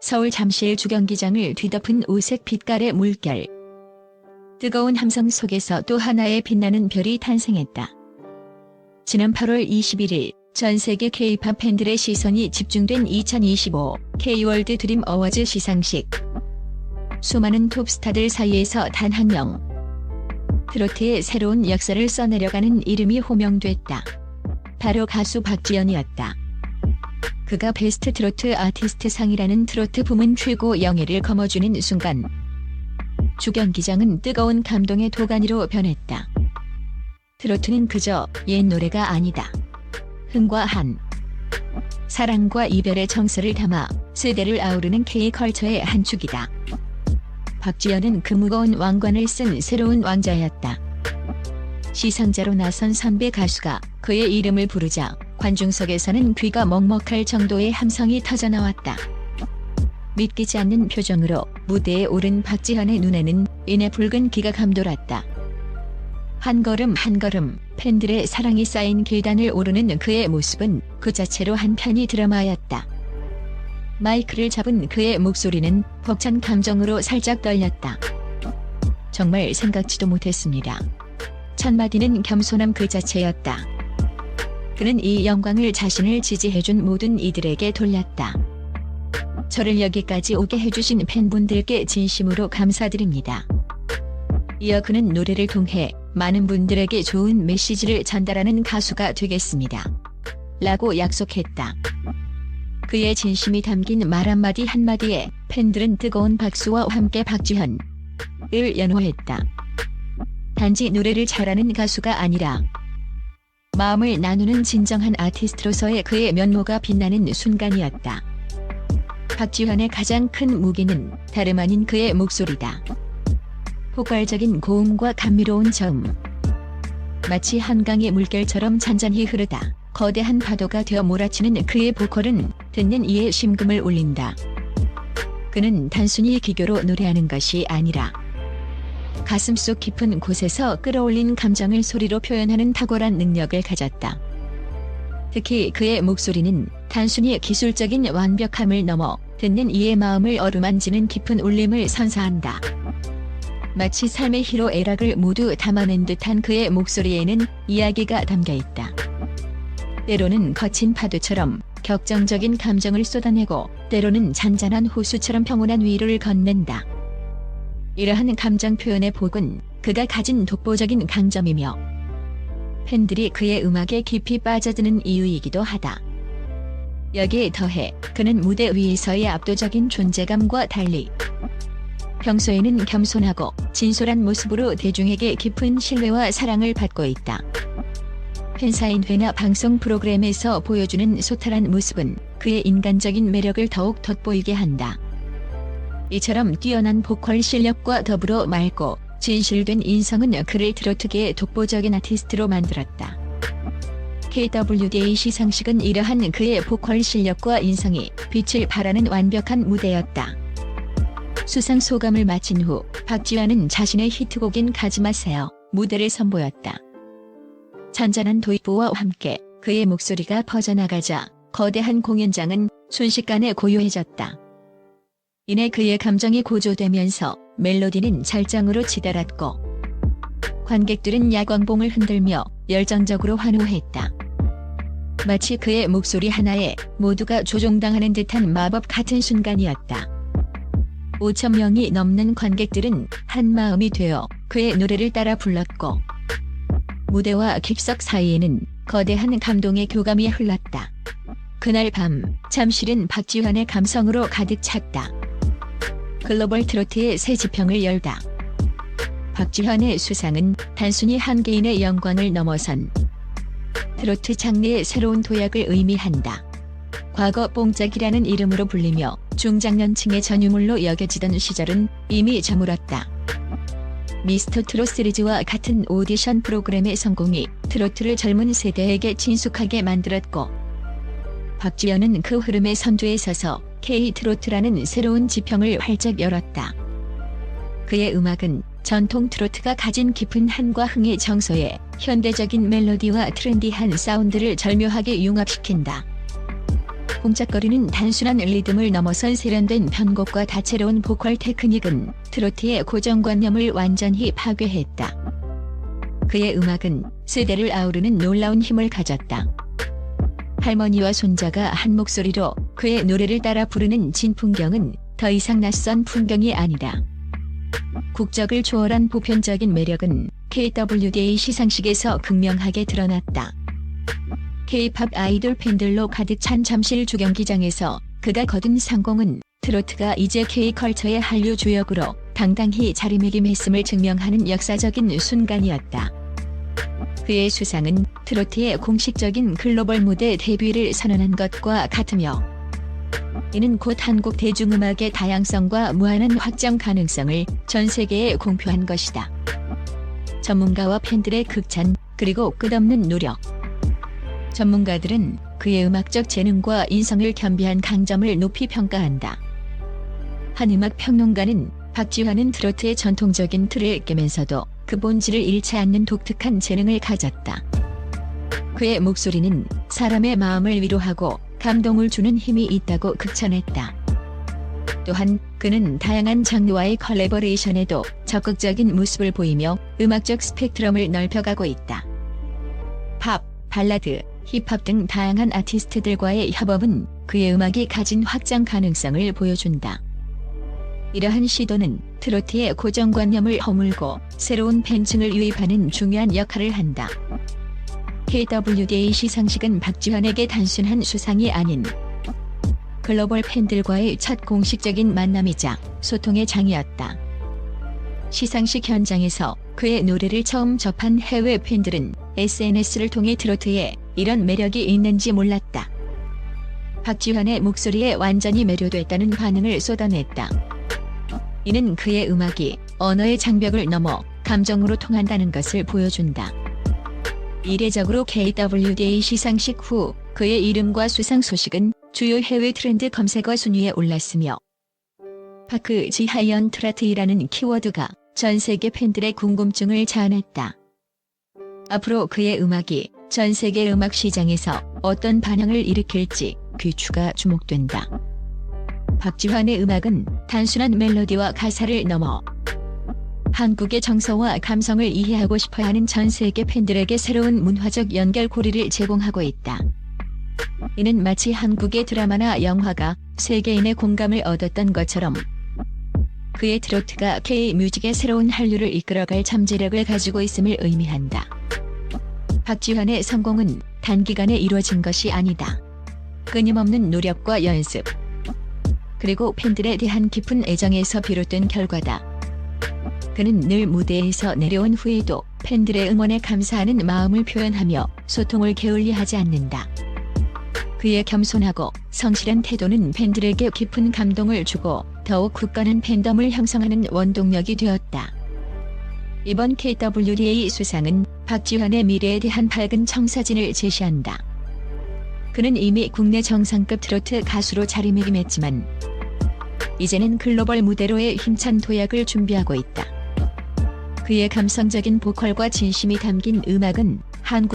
서울 잠실 주경기장을 뒤덮은 오색 빛깔의 물결. 뜨거운 함성 속에서 또 하나의 빛나는 별이 탄생했다. 지난 8월 21일 전 세계 K-팝 팬들의 시선이 집중된 2025 K-월드 드림 어워즈 시상식. 수많은 톱스타들 사이에서 단 한 명. 트로트의 새로운 역사를 써내려가는 이름이 호명됐다. 바로 가수 박지연이었다. 그가 베스트 트로트 아티스트 상이라는 트로트 부문 최고 영예를 거머쥐는 순간 주경기장은 뜨거운 감동의 도가니로 변했다. 트로트는 그저 옛 노래가 아니다. 흥과 한, 사랑과 이별의 정서를 담아 세대를 아우르는 K컬처의 한 축이다. 박지연은 그 무거운 왕관을 쓴 새로운 왕자였다. 시상자로 나선 선배 가수가 그의 이름을 부르자 관중석에서는 귀가 먹먹할 정도의 함성이 터져나왔다. 믿기지 않는 표정으로 무대에 오른 박지현의 눈에는 이내 붉은 기가 감돌았다. 한 걸음 한 걸음 팬들의 사랑이 쌓인 계단을 오르는 그의 모습은 그 자체로 한편이 드라마였다. 마이크를 잡은 그의 목소리는 벅찬 감정으로 살짝 떨렸다. 정말 생각지도 못했습니다. 첫 마디는 겸손함 그 자체였다. 그는 이 영광을 자신을 지지해준 모든 이들에게 돌렸다. 저를 여기까지 오게 해주신 팬분들께 진심으로 감사드립니다. 이어 그는 노래를 통해 많은 분들에게 좋은 메시지를 전달하는 가수가 되겠습니다. 라고 약속했다. 그의 진심이 담긴 말 한마디 한마디에 팬들은 뜨거운 박수와 함께 박지현을 연호했다. 단지 노래를 잘하는 가수가 아니라 마음을 나누는 진정한 아티스트로서의 그의 면모가 빛나는 순간이었다. 박지현의 가장 큰 무기는 다름 아닌 그의 목소리다. 폭발적인 고음과 감미로운 저음. 마치 한강의 물결처럼 잔잔히 흐르다 거대한 파도가 되어 몰아치는 그의 보컬은 듣는 이의 심금을 울린다. 그는 단순히 기교로 노래하는 것이 아니라 가슴속 깊은 곳에서 끌어올린 감정을 소리로 표현하는 탁월한 능력을 가졌다. 특히 그의 목소리는 단순히 기술적인 완벽함을 넘어 듣는 이의 마음을 어루만지는 깊은 울림을 선사한다. 마치 삶의 희로 애락을 모두 담아낸 듯한 그의 목소리에는 이야기가 담겨 있다. 때로는 거친 파도처럼 격정적인 감정을 쏟아내고 때로는 잔잔한 호수처럼 평온한 위로를 건넨다. 이러한 감정 표현의 복은 그가 가진 독보적인 강점이며 팬들이 그의 음악에 깊이 빠져드는 이유이기도 하다. 여기에 더해 그는 무대 위에서의 압도적인 존재감과 달리 평소에는 겸손하고 진솔한 모습으로 대중에게 깊은 신뢰와 사랑을 받고 있다. 팬사인회나 방송 프로그램에서 보여주는 소탈한 모습은 그의 인간적인 매력을 더욱 돋보이게 한다. 이처럼 뛰어난 보컬 실력과 더불어 맑고 진실된 인성은 그를 트로트계의 독보적인 아티스트로 만들었다. KWDA 시상식은 이러한 그의 보컬 실력과 인성이 빛을 발하는 완벽한 무대였다. 수상 소감을 마친 후 박지환은 자신의 히트곡인 가지 마세요 무대를 선보였다. 잔잔한 도입부와 함께 그의 목소리가 퍼져나가자 거대한 공연장은 순식간에 고요해졌다. 이내 그의 감정이 고조되면서 멜로디는 절정으로 치달았고 관객들은 야광봉을 흔들며 열정적으로 환호했다. 마치 그의 목소리 하나에 모두가 조종당하는 듯한 마법 같은 순간이었다. 5천 명이 넘는 관객들은 한 마음이 되어 그의 노래를 따라 불렀고 무대와 객석 사이에는 거대한 감동의 교감이 흘렀다. 그날 밤 잠실은 박지환의 감성으로 가득 찼다. 글로벌 트로트의 새 지평을 열다. 박지환의 수상은 단순히 한 개인의 영광을 넘어선 트로트 장르의 새로운 도약을 의미한다. 과거 뽕짝이라는 이름으로 불리며 중장년층의 전유물로 여겨지던 시절은 이미 저물었다. 미스터 트롯 시리즈와 같은 오디션 프로그램의 성공이 트로트를 젊은 세대에게 친숙하게 만들었고 박지연은 그 흐름의 선두에 서서 K-트로트라는 새로운 지평을 활짝 열었다. 그의 음악은 전통 트로트가 가진 깊은 한과 흥의 정서에 현대적인 멜로디와 트렌디한 사운드를 절묘하게 융합시킨다. 뽕짝거리는 단순한 리듬을 넘어선 세련된 편곡과 다채로운 보컬 테크닉은 트로트의 고정관념을 완전히 파괴했다. 그의 음악은 세대를 아우르는 놀라운 힘을 가졌다. 할머니와 손자가 한 목소리로 그의 노래를 따라 부르는 진풍경은 더 이상 낯선 풍경이 아니다. 국적을 초월한 보편적인 매력은 KWDA 시상식에서 극명하게 드러났다. K-팝 아이돌 팬들로 가득 찬 잠실 주경기장에서 그가 거둔 상공은 트로트가 이제 K-컬처의 한류 주역으로 당당히 자리매김했음을 증명하는 역사적인 순간이었다. 그의 수상은 트로트의 공식적인 글로벌 무대 데뷔를 선언한 것과 같으며 이는 곧 한국 대중음악의 다양성과 무한한 확장 가능성을 전 세계에 공표한 것이다. 전문가와 팬들의 극찬 그리고 끝없는 노력 전문가들은 그의 음악적 재능과 인성을 겸비한 강점을 높이 평가한다. 한 음악 평론가는 박지환은 트로트의 전통적인 틀을 깨면서도 그 본질을 잃지 않는 독특한 재능을 가졌다. 그의 목소리는 사람의 마음을 위로하고 감동을 주는 힘이 있다고 극찬했다. 또한 그는 다양한 장르와의 컬래버레이션에도 적극적인 모습을 보이며 음악적 스펙트럼을 넓혀가고 있다. 팝, 발라드, 힙합 등 다양한 아티스트들과의 협업은 그의 음악이 가진 확장 가능성을 보여준다. 이러한 시도는 트로트의 고정관념을 허물고 새로운 팬층을 유입하는 중요한 역할을 한다. KWDA 시상식은 박지환에게 단순한 수상이 아닌 글로벌 팬들과의 첫 공식적인 만남이자 소통의 장이었다. 시상식 현장에서 그의 노래를 처음 접한 해외 팬들은 SNS를 통해 트로트에 이런 매력이 있는지 몰랐다. 박지환의 목소리에 완전히 매료됐다는 반응을 쏟아냈다. 이는 그의 음악이 언어의 장벽을 넘어 감정으로 통한다는 것을 보여준다. 이례적으로 KWDA 시상식 후 그의 이름과 수상 소식은 주요 해외 트렌드 검색어 순위에 올랐으며 파크 지하이언 트라트이라는 키워드가 전 세계 팬들의 궁금증을 자아냈다. 앞으로 그의 음악이 전 세계 음악 시장에서 어떤 반향을 일으킬지 귀추가 주목된다. 박지환의 음악은 단순한 멜로디와 가사를 넘어 한국의 정서와 감성을 이해하고 싶어 하는 전 세계 팬들에게 새로운 문화적 연결고리를 제공하고 있다. 이는 마치 한국의 드라마나 영화가 세계인의 공감을 얻었던 것처럼 그의 트로트가 K-뮤직의 새로운 한류를 이끌어갈 잠재력을 가지고 있음을 의미한다. 박지환의 성공은 단기간에 이루어진 것이 아니다. 끊임없는 노력과 연습, 그리고 팬들에 대한 깊은 애정에서 비롯된 결과다. 그는 늘 무대에서 내려온 후에도 팬들의 응원에 감사하는 마음을 표현하며 소통을 게을리하지 않는다. 그의 겸손하고 성실한 태도는 팬들에게 깊은 감동을 주고 더욱 굳건한 팬덤을 형성하는 원동력이 되었다. 이번 KWDA 수상은 박지환의 미래에 대한 밝은 청사진을 제시한다. 그는 이미 국내 정상급 트로트 가수로 자리매김했지만 이제는 글로벌 무대로의 힘찬 도약을 준비하고 있다. 그의 감성적인 보컬과 진심이 담긴 음악은